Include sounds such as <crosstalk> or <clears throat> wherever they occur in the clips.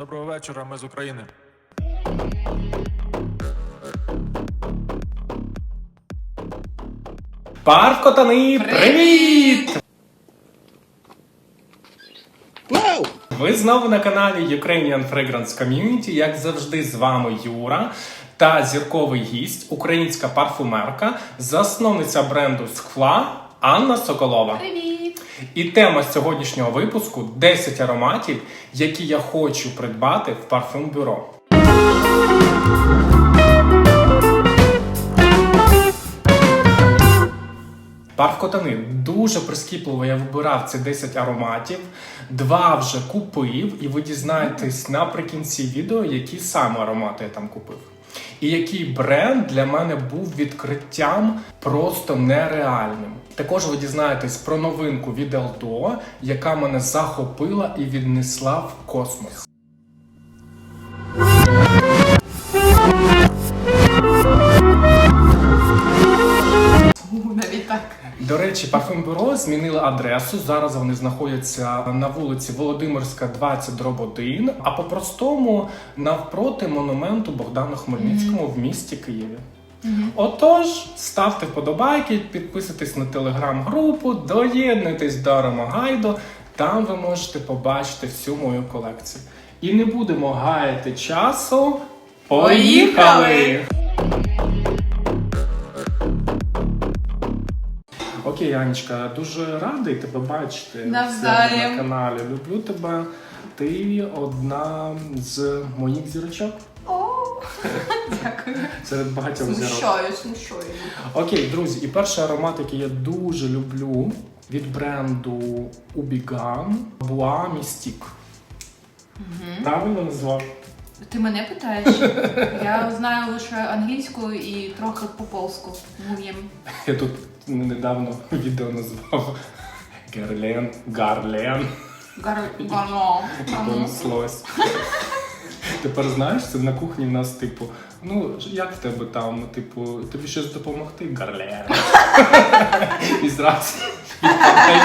Доброго вечора, ми з України. Парк Котани, привіт! Ви знову на каналі Ukrainian Fragrance Community. Як завжди, з вами Юра та зірковий гість, українська парфумерка, засновниця бренду Скла Анна Соколова. Привіт! І тема сьогоднішнього випуску 10 ароматів, які я хочу придбати в парфюм-бюро. Парф Котани дуже прискіпливо я вибирав ці 10 ароматів. Два вже купив, і ви дізнаєтесь наприкінці відео, які саме аромати я там купив. І який бренд для мене був відкриттям просто нереальним. Також ви дізнаєтесь про новинку від Eldo, яка мене захопила і віднесла в космос. Навіть так. До речі, парфюм бюро змінили адресу. Зараз вони знаходяться на вулиці Володимирська, 20 дроб 1, а по-простому навпроти монументу Богдану Хмельницькому в місті Києві. Отож, ставте вподобайки, підписуйтесь на телеграм-групу, доєднуйтесь до Аромагайду. Там ви можете побачити всю мою колекцію. І не будемо гаяти часу. Поїхали! Окей, Анечка, дуже радий тебе бачити Навзаєм. на каналі. Люблю тебе. Ти одна з моїх зірочок. О, <laughs> дякую. Серед багатьох зірок. Смущаю, смущаю. Окей, друзі, і перший аромат, який я дуже люблю від бренду Ubigan Bois Mystique. Правильно назвав? Ти мене питаєш? <laughs> Я знаю лише англійську і трохи по-полську мов'ям. <laughs> Я тут недавно відео назвав Герлен, Гарлен. Гарлен. Гано. <laughs> Тепер знаєш, це на кухні в нас, типу, ну як в тебе там, типу, тобі щось допомогти? Гарлен. І зразу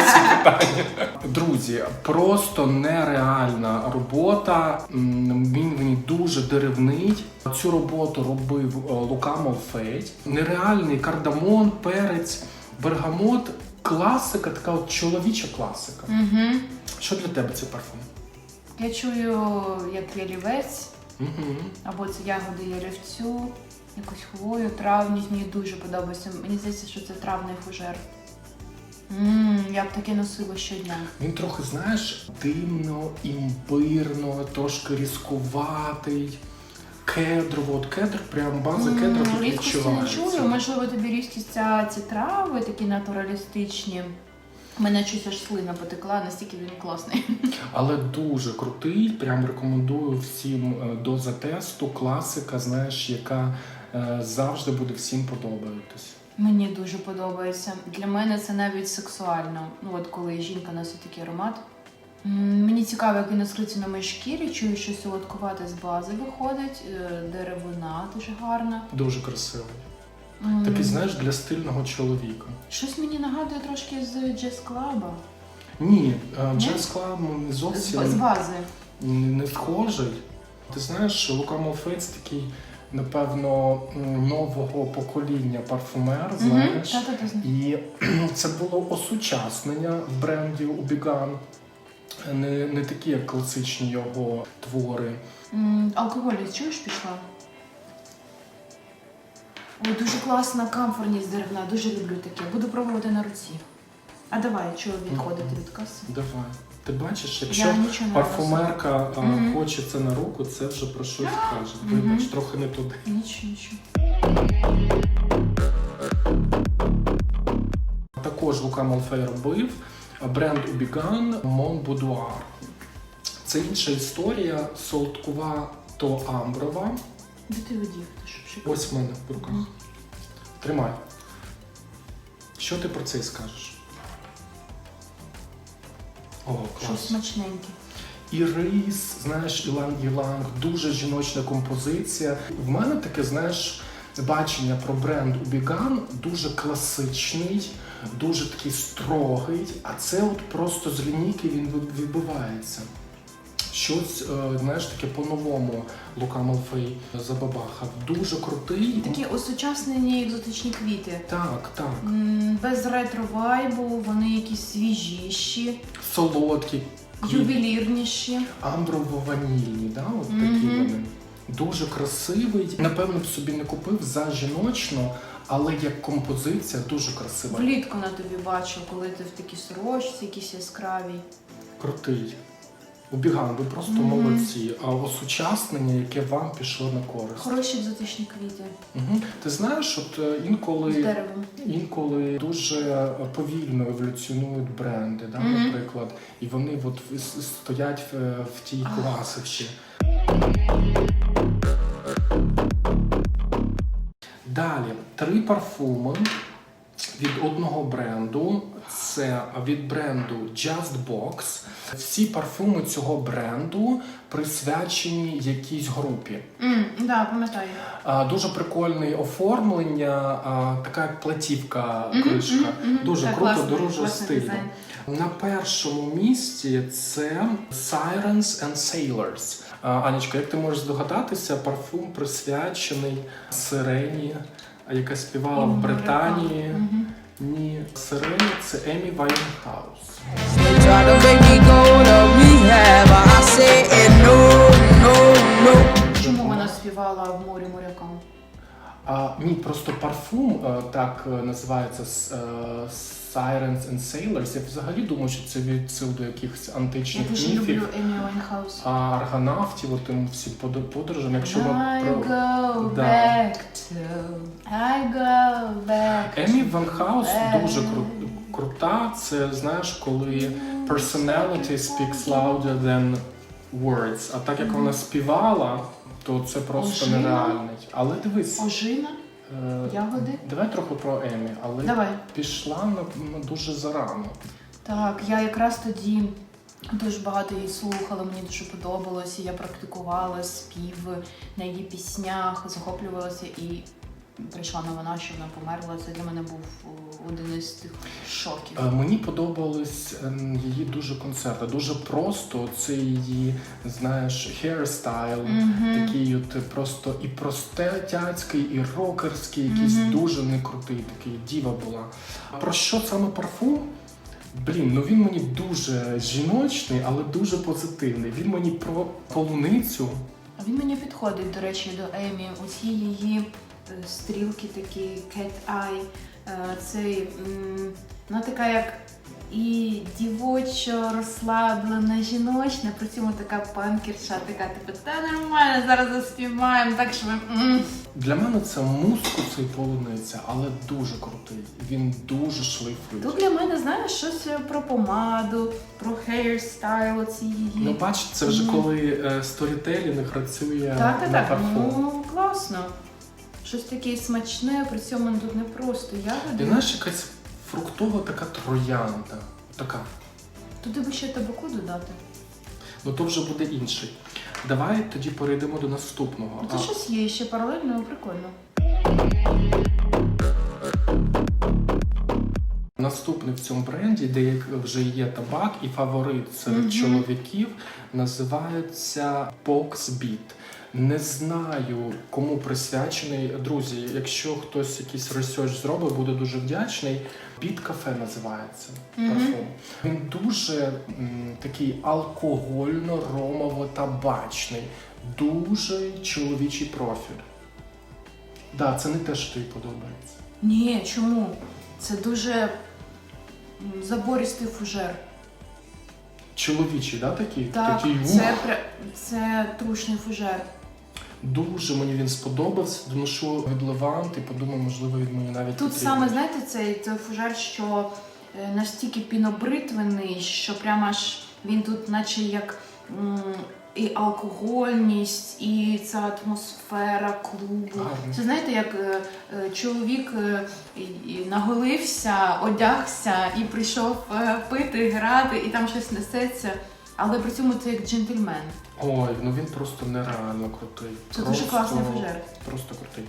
всі питання. Друзі, просто нереальна робота. Він мені дуже деревний. Цю роботу робив е, Лука Молфейт. Нереальний кардамон, перець, бергамот. Класика, така от чоловіча класика. Мгм. Що для тебе цей парфум? Я чую, як ялівець, Угу. або це ягоди ялівцю, якусь хвою, травність. Мені дуже подобається. Мені здається, що це травний фужер. Ммм, я б таке носила щодня. Він трохи, знаєш, димно, імбирно, трошки різкуватий. Кедрово, от кедр, прям база кедра тут Рідкості не відчувається. чую. Можливо, тобі різкість ця ці трави такі натуралістичні. Мене щось аж слина потекла, настільки він класний. Але дуже крутий. Прям рекомендую всім е, до затесту. Класика, знаєш, яка е, завжди буде всім подобатись. Мені дуже подобається. Для мене це навіть сексуально. Ну от коли жінка носить такий аромат. Мені цікаво, як він розкриється на моїй шкірі. Чую, що солодкувате з бази виходить. е, Деревина дуже гарна. Дуже красивий. Такий, знаєш, для стильного чоловіка. Щось мені нагадує трошки з джаз клаба. Ні, е, Ні? Jazz Club не зовсім з бази. не схожий. Ти знаєш, Лука Мофець такий, напевно, нового покоління парфумер, знаєш. Мгм, та-та-та. І <clears throat> це було осучаснення в бренді Убіган. Не, не такі, як класичні його твори. Алкоголь чуєш пішла? Ой, дуже класна камфорність деревна, дуже люблю таке. Буду пробувати на руці. А давай, чого відходити від каси? Давай. Ти бачиш, якщо Я нічого не парфумерка а, Мгм. хоче це на руку, це вже про щось каже. Мгм. Вибач, трохи не туди. Нічого, нічого. Також Лука Малфей робив бренд Убіган Mon Boudoir. Це інша історія, солодкува то амброва. Де ти водів? Ти щоб- Ось в мене в руках. Тримай. Що ти про це скажеш? О, Щось клас. смачненьке. І рис, знаєш, іланг іланг дуже жіночна композиція. В мене таке, знаєш, бачення про бренд Убіган дуже класичний, дуже такий строгий, а це от просто з лінійки він ви- вибивається. Щось, е, знаєш, таке по-новому Лука Малфей забабахав. Дуже крутий. Такі осучаснені екзотичні квіти. Так, так. Без ретро вайбу, вони якісь свіжіші, Солодкі, квіт- ювелірніші. амброво-ванільні, да? От такі Мгм. вони. Дуже красивий. Напевно б собі не купив за жіночно, але як композиція дуже красива. Влітку на тобі бачу, коли ти в такій сорочці, якісь яскравій. Крутий. Убіган, ви просто Мгм. молодці. А осучаснення, яке вам пішло на користь. Хороші екзотичні квіти Угу. Ти знаєш, от е, інколи, інколи дуже е, повільно еволюціонують бренди, да, Мгм. наприклад, і вони от стоять в, в тій Ах. класиці. Далі три парфуми від одного бренду. Це від бренду Just Box. Всі парфуми цього бренду присвячені якійсь групі. М, да, пам'ятаю. Дуже прикольне оформлення, а, така як платівка кришка. мгм, мгм. Дуже Так, круто, класний, дуже класний стильно. дизайн. На першому місці це Sirens and Sailors. Анечка, як ти можеш здогадатися, парфум присвячений сирені, яка співала в Британії. морякам. Мгм. Ні, сирени це Емі Вайнхаус. Чому вона співала в морі морякам? А, ні, просто парфум е, так е, називається е, Sirens and Sailors. Я взагалі думаю, що це відсил до якихось Я античних дуже міфів. люблю Емі Вайнхаус. А аргонавтів, от тим всі подо- подорожам, якщо ми I про go Да. back to, I go back Емі Ванхаус дуже кру- крута. Це знаєш, коли personality speaks louder than words. А так як вона співала, то це просто Ожина? нереальний. Але дивись, Ожина, ягоди. давай трохи про Емі, але Давай. пішла на дуже зарано. Так, я якраз тоді дуже багато її слухала, мені дуже подобалося. Я практикувала спів на її піснях, захоплювалася і прийшла новина, що вона померла. Це для мене був один із тих шоків. Е, Мені подобались ем, її дуже концерти. Дуже просто це її, знаєш, хейрстайл. Мгм. Такий от просто і простетяцький, і рокерський, якийсь Мгм. дуже некрутий, такий діва була. Про що саме парфум? Блін, ну він мені дуже жіночний, але дуже позитивний. Він мені про полуницю. А він мені підходить, до речі, до Емі. Оці її е, стрілки такі cat eye, е, цей, м, така як і дівочо, розслаблена, жіночна, при цьому така панкерша, така типу, та нормально, зараз заспіваємо, так що ми. м». Для мене це мускус і полуниця, але дуже крутий. Він дуже шлейфує. Тут для мене, знаєш, щось е, про помаду, про хейрстайл, оці її. Ну, бачиш, це вже коли е, сторітелінг працює Так, так, так. Ну, класно. Щось таке смачне, при цьому тут не просто ягоди. знаєш, якась фруктова така троянда. Така. Туди би ще табаку додати. Ну то вже буде інший. Давай тоді перейдемо до наступного. Ну, Це А, щось є ще паралельно, прикольно. Наступний в цьому бренді, де як вже є табак і фаворит серед Мгм. чоловіків, називається Box Beat. Не знаю, кому присвячений. Друзі, якщо хтось якийсь ресерч зробить, буде дуже вдячний. Біт кафе називається Мгм. парфум. Він дуже м, такий алкогольно-ромово-табачний, дуже чоловічий профіль. Да, це не те, що тобі подобається. Ні, чому? Це дуже забористий фужер. Чоловічий, да, такий? Так, такий це, це трушний фужер. Дуже мені він сподобався. Доношу від Левант і подумав, можливо, від мені навіть Тут потрібно. саме, знаєте, цей, цей фужер, що е, настільки пінобритвений, що прямо аж він тут, наче як і алкогольність, і ця атмосфера клубу. Гарно. Це знаєте, як е, е, чоловік наголився, одягся і прийшов пити, грати, і там щось несеться. Але при цьому це як джентльмен. Ой, ну він просто нереально крутий. Це просто, дуже класний фужер. Просто крутий.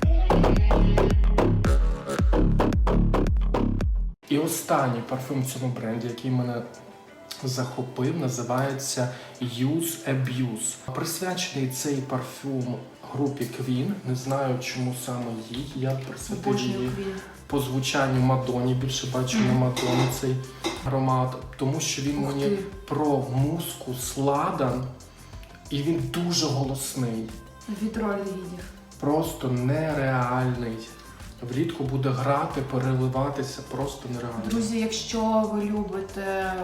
І останній парфюм в цьому бренді, який мене захопив, називається Use Abuse. Присвячений цей парфюм групі Queen. Не знаю, чому саме їй. Я присвятив її по звучанню Мадоні. Більше бачу на Мадоні цей аромат, тому що він мені про мускус ладан, і він дуже голосний. Від ролі Просто нереальний. Влітку буде грати, переливатися, просто нереально. Друзі, якщо ви любите е,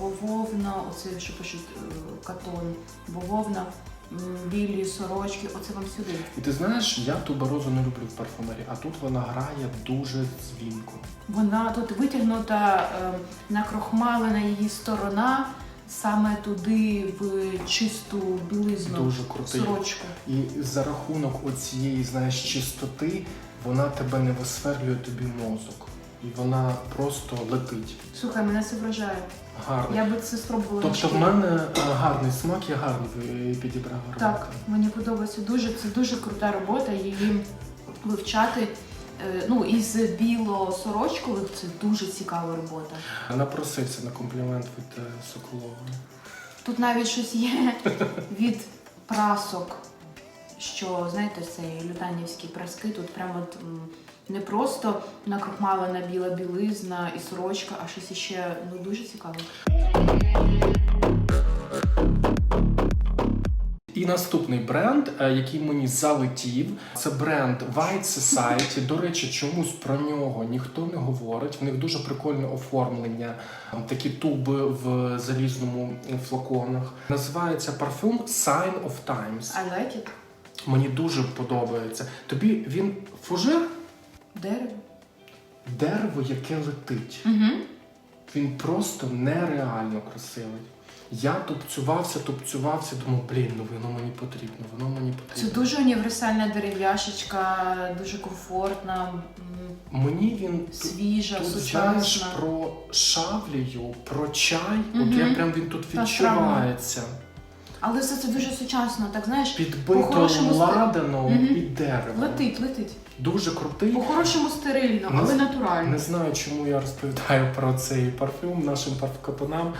бавовна, оце що пишуть е, катон, бавовна, м, білі сорочки, оце вам сюди. І ти знаєш, я туберозу не люблю в парфумері, а тут вона грає дуже дзвінко. Вона тут витягнута, е, накрохмалена її сторона саме туди в чисту білизну Дуже крутий. сорочку. І за рахунок оцієї, знаєш, чистоти, вона тебе не висверлює тобі мозок. І вона просто летить. Слухай, мене це вражає. Гарно. Я би це спробувала. Тобто в мене е, гарний смак, я гарно е, підібрав. Так, мені подобається дуже. Це дуже крута робота. Її вивчати. Е, Ну, із біло-сорочкових це дуже цікава робота. Напросився на комплімент від е, Соколової. Тут навіть щось є <laughs> від прасок, що знаєте, цей лютанівські праски. Тут прямо от, не просто накрохмалена біла білизна і сорочка, а щось іще ну дуже цікаве. І наступний бренд, е, який мені залетів, це бренд White Society. До речі, чомусь про нього ніхто не говорить. В них дуже прикольне оформлення, такі туби в залізному флаконах. Називається парфюм Sign of Times. I like it. Мені дуже подобається. Тобі він фужер Дерево. дерево, яке летить. Угу. Він просто нереально красивий. Я тупцювався, тупцювався, думав, блін, ну воно мені потрібно, воно мені Це дуже універсальна дерев'яшечка, дуже комфортна, Мені він свіжа, тут знаєш про шавлію, про чай. От я прям він тут відчувається. Але все це дуже сучасно, так знаєш, Підбито ладаном Мгм. і деревом. летить, летить. Дуже крутий. По-хорошому стерильно, але натурально. Не знаю, чому я розповідаю про цей парфюм нашим парфкапанам.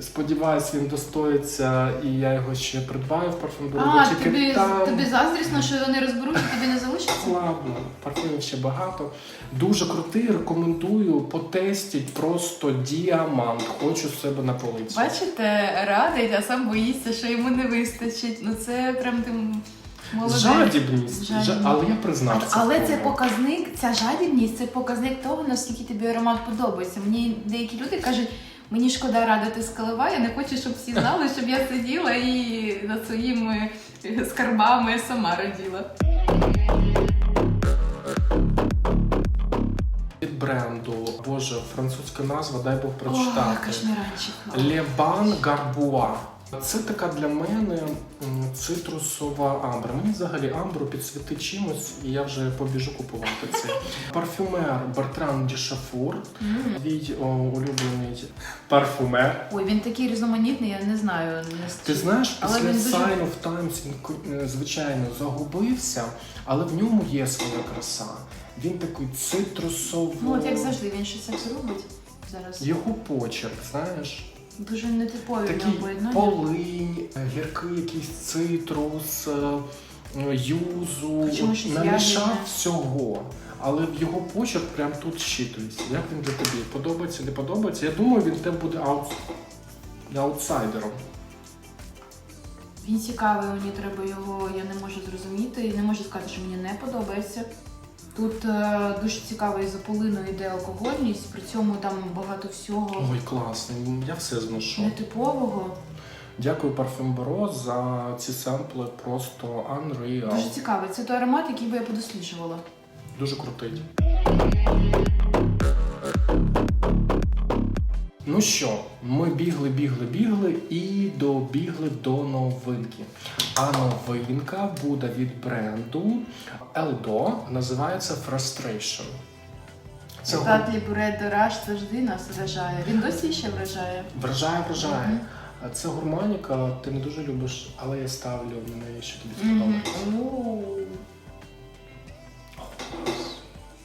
Сподіваюсь, він достоїться, і я його ще придбаю в парфюмдорі. бо А, тільки тобі, там... тобі заздрісно, що вони розберуть і тобі не залишиться? Ладно, парфумів ще багато. Дуже крутий, рекомендую потестіть просто діамант. Хочу себе на полиці. Бачите, радить, а сам боїться, що йому не вистачить. Ну це прям ти молодець. Жадібність, Жадібність. Але я признався. Але це показник, ця жадібність, це показник того, наскільки тобі аромат подобається. Мені деякі люди кажуть, мені шкода радити з Калива, я не хочу, щоб всі знали, щоб я сиділа і над своїми скарбами сама раділа. від бренду. Боже, французька назва, дай Бог прочитати. кашміранчик. Лебан Гарбуа. Це така для мене цитрусова амбра. Мені взагалі амбру підсвіти чимось, і я вже побіжу купувати це. <laughs> Парфюмер Бертран Дішафур. Твій улюблений парфюмер. Ой, він такий різноманітний, я не знаю. Не Ти знаєш, Але після Sign of Times він е, звичайно загубився, але в ньому є своя краса. Він такий цитрусовий. Ну, от як завжди, він щось так зробить зараз. Його почерк, знаєш. Дуже нетипові в Такий поєднання. полинь, гіркий якийсь цитрус, е, юзу, щось намішав ягідне. всього. Але в його почерк прям тут щитується. Як він для тобі? Подобається, не подобається? Я думаю, він тебе буде аут... аутсайдером. Він цікавий, мені треба його, я не можу зрозуміти і не можу сказати, що мені не подобається. Тут е, дуже цікаво і за полиною йде алкогольність, при цьому там багато всього Ой, класний, я все зношу. нетипового. Дякую Parfum за ці семпли, просто unreal. Дуже цікаво. Це той аромат, який би я подосліджувала. Дуже крутий. Ну що, ми бігли, бігли, бігли і добігли до новинки. А новинка буде від бренду Eldo, називається Frustration. Татлі Бурет Дораж завжди нас вражає. Він досі ще вражає. вражає, вражає. Це гурманіка, ти не дуже любиш, але я ставлю на неї, що тобі сподобається. О.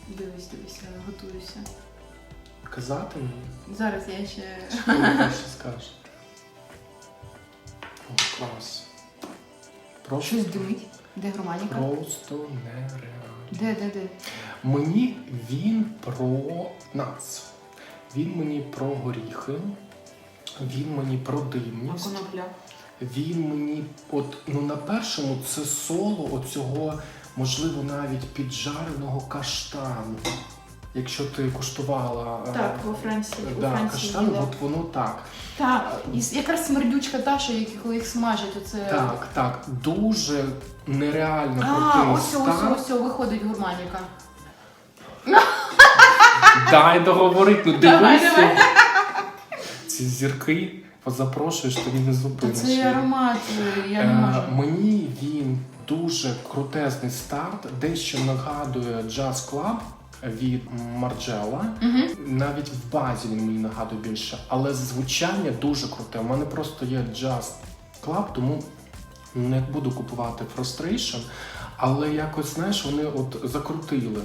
Дивись, дивись, я готуюся. Казати мені? Зараз я ще. Що ти скажеш? О, клас. Просто, Щось димить. Де громаніка? просто нереально. Де, де, де? Мені він про нас. Він мені про горіхи, він мені про А димність. конопля. Він мені, от ну на першому це соло оцього, можливо, навіть піджареного каштану. Якщо ти куштувала е, Так, у Франції. у да, Франції каштан, їла. от воно так. Так, і якраз смердючка та, що які- коли їх смажать, оце. Так, так, дуже нереально А, крутий ось ось ось виходить гурманіка. Дай договорити, ну Давай, дивися. давай. Ці зірки позапрошуєш, то він не Та зупиниш. це аромат, е, я не Е, можу. Мені він дуже крутезний старт, дещо нагадує Jazz Club від Марджела. Угу. Навіть в базі він мені нагадує більше, але звучання дуже круте. У мене просто є Jazz Club, тому не буду купувати Frustration, але якось знаєш, вони от закрутили.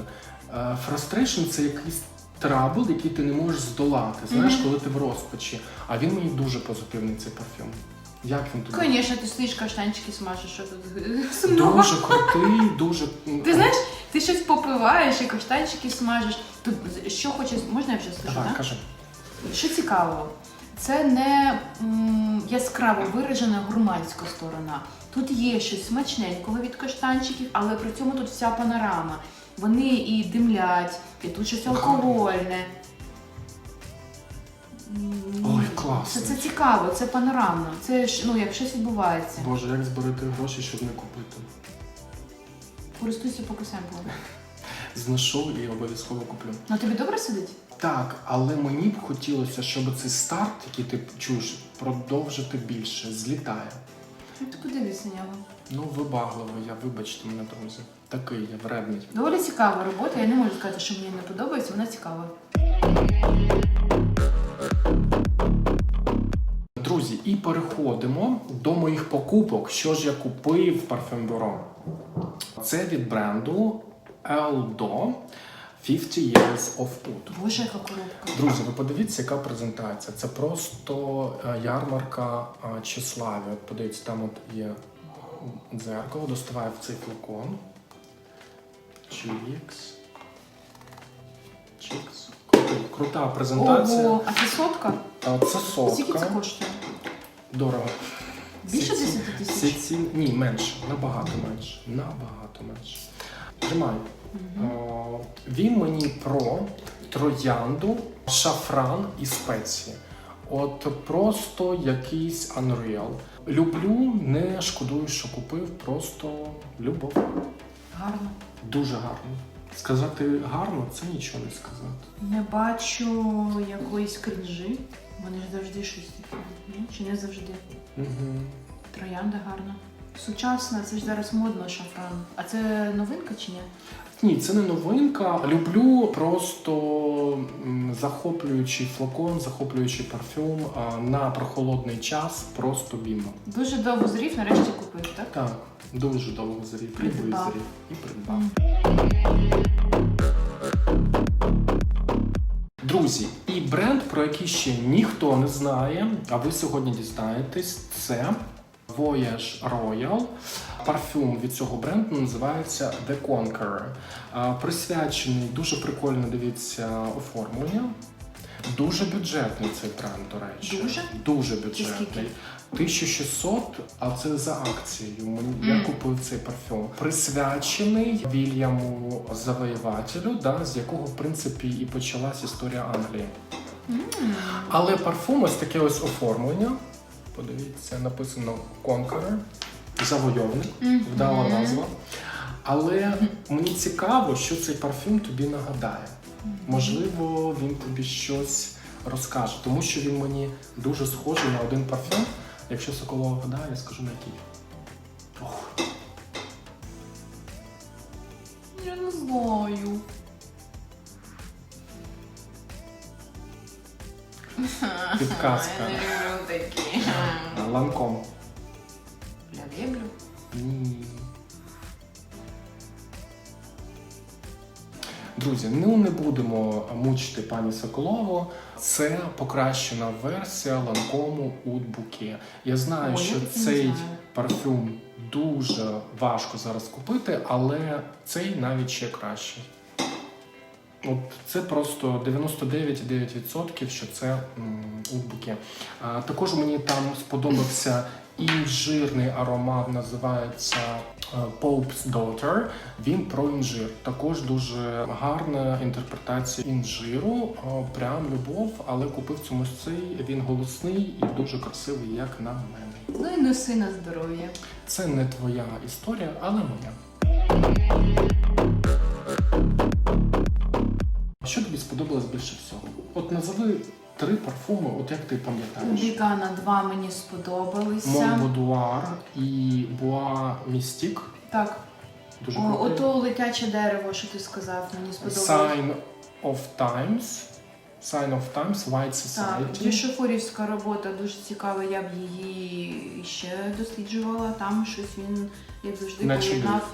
Е, Frustration це якийсь трабл, який ти не можеш здолати. Знаєш, Мгм. коли ти в розпачі. А він мені дуже позитивний цей парфюм. Як він тобі? Звісно, ти стоїш каштанчики смажеш, що тут <laughs> сумного. Дуже крутий, дуже. Ти знаєш, ти щось попиваєш і каштанчики смажеш. Тут що хочеш, можна я вже скажу, так? кажи. Що цікаво, це не м, яскраво виражена гурманська сторона. Тут є щось смачненького від каштанчиків, але при цьому тут вся панорама. Вони і димлять, і тут щось алкогольне. Ой, класно. Це, це цікаво, це панорамно. Це ж ну як щось відбувається. Боже, як зберегти гроші, щоб не купити? Користуйся поки семплом. Знайшов і обов'язково куплю. Ну тобі добре сидить? Так, але мені б хотілося, щоб цей старт, який ти чуєш, продовжити більше, злітає. Ну ти подивись на нього. Ну, вибагливо, я вибачте мене, друзі. Такий я вредний. Доволі цікава робота. Я не можу сказати, що мені не подобається, вона цікава. Друзі, і переходимо до моїх покупок. Що ж я купив в парфюмбюро? Це від бренду Eldo 50 Years of Oud. Боже, яка коробка. Друзі, ви подивіться, яка презентація. Це просто е, ярмарка Чеславі. От подивіться, там от є дзеркало, доставаю в цей флакон. Чікс. Чікс. Крута презентація. Ого, а це сотка? Це Скільки це коштує? Дорого. Більше Всі 10 всі тисяч? ці... Ні, менше. Набагато менше. Набагато менше. Тримай. О, Він мені про троянду, шафран і спеції. От просто якийсь Unreal. Люблю, не шкодую, що купив, просто любов. Гарно. Дуже гарно. Сказати гарно це нічого не сказати. Не бачу якоїсь крінжі. Вони ж завжди щось таке. Чи не завжди? Угу. Троянда гарна. Сучасна, це ж зараз модно шафран. А це новинка чи ні? Ні, це не новинка. Люблю просто захоплюючий флакон, захоплюючий парфюм на прохолодний час. Просто бімба. Дуже довго зрів, нарешті купив, так? Так, дуже довго зрів і Придбав. визрів, і придбав. Друзі, і бренд, про який ще ніхто не знає, а ви сьогодні дізнаєтесь, це Voyage Royal. Парфюм від цього бренду називається The Conqueror. Присвячений дуже прикольно дивіться оформлення. Дуже бюджетний цей бренд, до речі. Дуже? Дуже бюджетний. 1600, а це за акцією. Я Мгм. купив цей парфюм. Присвячений Вільяму Завоювателю, да, з якого, в принципі, і почалась історія Англії. М. Але парфум ось таке ось оформлення. Подивіться, написано Conqueror, завойовник, Мгм. вдала назва. Але мені цікаво, що цей парфюм тобі нагадає. Можливо, він тобі щось розкаже, тому що він мені дуже схожий на один парфюм. Якщо Соколова вода, я скажу на який. Ох, Я не знаю. Підказка. Я не люблю такі. ланком. Я люблю. Ні. Друзі, ну не будемо мучити пані Соколову. Це покращена версія ланкому Bouquet. Я знаю, Ой, що я цей знаю. парфюм дуже важко зараз купити, але цей навіть ще кращий. От це просто 99,9%, що це м, Bouquet. А, також мені там сподобався інжирний аромат, називається е, Pope's Daughter. Він про інжир. Також дуже гарна інтерпретація інжиру. Прям любов, але купив цьому цей. Він голосний і дуже красивий, як на мене. Ну і носи на здоров'я. Це не твоя історія, але моя. Що тобі сподобалось більше всього? От назови три парфуми, от як ти пам'ятаєш. Бікана 2 мені сподобалися. Мон Будуар і Буа Містік. Так, Дуже О, круто. ото летяче дерево, що ти сказав, мені сподобалось. Sign of Times. Sign of Times, White Так, Society. робота дуже цікава, я б її ще досліджувала. Там щось він, як завжди, Начудив. поєднав.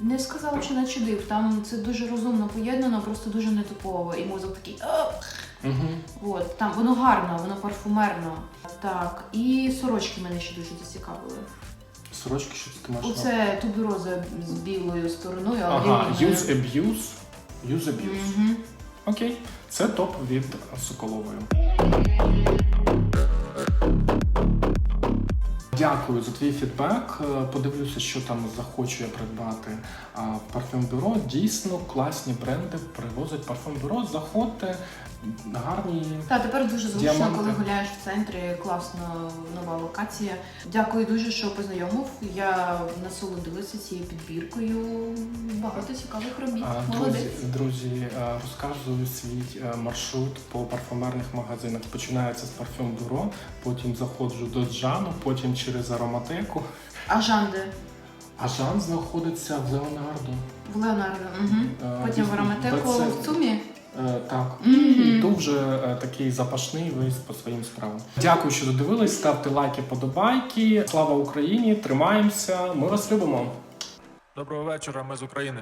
Не сказала, що начудив. Там це дуже розумно поєднано, просто дуже нетипово. І мозок такий. «Ах!» Угу. От там воно гарно, воно парфумерно. Так, і сорочки мене ще дуже зацікавили. Сорочки, що ти маєш? Оце тубероза з білою стороною, але Ага. Use Abuse. Use Abuse. Мгм. Окей, це топ від Соколової. Дякую за твій фідбек. Е, Подивлюся, що там захочу я придбати парфюм бюро. Дійсно класні бренди привозять парфюм бюро. Заходьте, гарні. Та тепер дуже зручно, Діаманти. коли гуляєш в центрі. Класна нова локація. Дякую дуже, що познайомив. Я насолодилася цією підбіркою. Багато цікавих робіт. А, Молодець. друзі, розказую свій маршрут по парфумерних магазинах. Починається з парфюм бюро, потім заходжу до Джану, потім через ароматеку. А Жанде А Жан знаходиться в Леонардо. в Леонардо. Угу. Потім в Ароматеку в Цумі. Е, Так, і дуже е, такий запашний весь по своїм справам. Дякую, що додивились. Ставте лайки, подобайки. Слава Україні! Тримаємося! Ми вас любимо! Доброго вечора, ми з України.